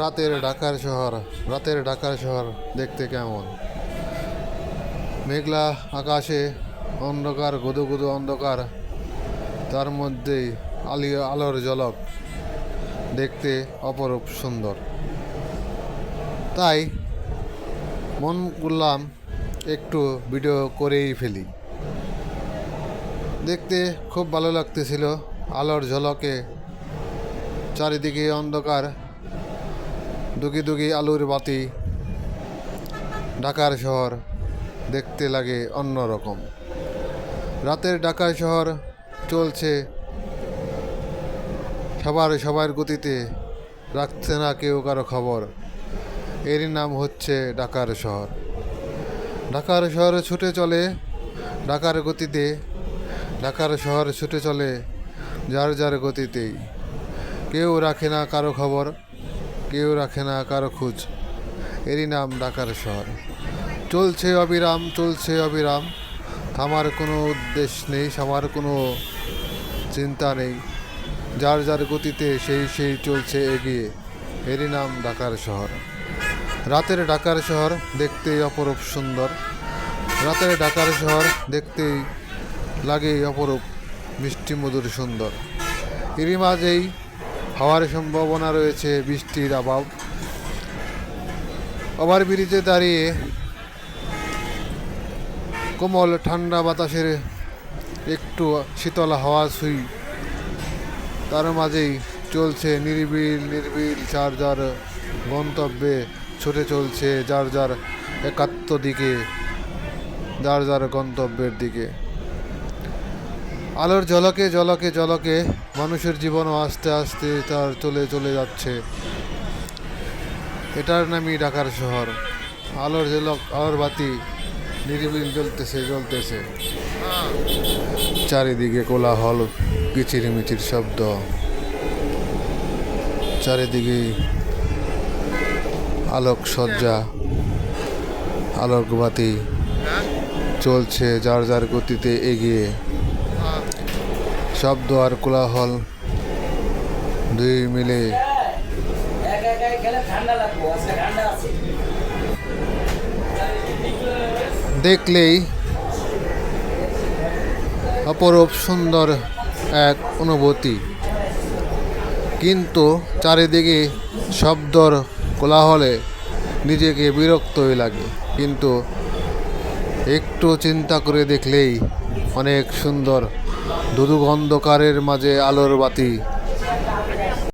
রাতের ঢাকার শহর, রাতের ঢাকার শহর দেখতে কেমন? মেঘলা আকাশে অন্ধকার, গুদু গুদু অন্ধকার, তার মধ্যেই আলি, আলোর ঝলক দেখতে অপরূপ সুন্দর। তাই মন করলাম একটু ভিডিও করেই ফেলি। দেখতে খুব ভালো লাগতেছিল, আলোর ঝলকে চারিদিকে অন্ধকার দুগি দুগি আলুর বাতি। ঢাকার শহর দেখতে লাগে অন্যরকম। রাতের ঢাকার শহর চলছে। সবার সবার গতিতে রাখছে না কেউ কারও খবর। এরই নাম হচ্ছে ঢাকার শহর। ঢাকার শহর ছুটে চলে ঢাকার গতিতে। ঢাকার শহর ছুটে চলে যার যার গতিতেই। কেউ রাখে না কারও খবর। কেউ রাখে না কারও খোঁজ। এরই নাম ঢাকার শহর। চলছে অবিরাম চলছে অবিরাম। থামার কোনো উদ্দেশ্য নেই সবার কোনো চিন্তা নেই। যার যার গতিতে সেই সেই চলছে এগিয়ে। এরই নাম ঢাকার শহর। রাতের ঢাকার শহর দেখতেই অপরূপ সুন্দর। রাতের ঢাকার শহর দেখতেই লাগে অপরূপ মিষ্টি মধুর সুন্দর। এরই মাঝেই হওয়ার সম্ভাবনা রয়েছে, বৃষ্টির অভাব। ওভার ব্রিজে দাঁড়িয়ে কোমল ঠান্ডা বাতাসের একটু শীতল হাওয়া ছুঁই। তার মাঝেই চলছে নিরিবিল, নির্বিল যার যার গন্তব্যে ছুটে চলছে যার যার একাত্ম দিকে, যার যার গন্তব্যের দিকে। আলোর ঝলকে ঝলকে ঝলকে মানুষের জীবনও আস্তে আস্তে তার চলে চলে যাচ্ছে। এটার নামই ঢাকার শহর। আলোর ঝলক আলোর বাতি নিরিবিল জ্বলতেছে জ্বলতেছে। চারিদিকে কোলাহল কিচির মিচির শব্দ। চারিদিকে আলোক সজ্জা আলোক বাতি চলছে যার যার গতিতে এগিয়ে। শব্দ আর কোলাহল দুই মিলে। দেখলেই অপরূপ সুন্দর এক অনুভূতি। কিন্তু চারিদিকে শব্দর কোলাহলে নিজেকে বিরক্তই লাগে। কিন্তু একটু চিন্তা করে দেখলেই অনেক সুন্দর দুধুগন্ধকারের মাঝে আলোর বাতি।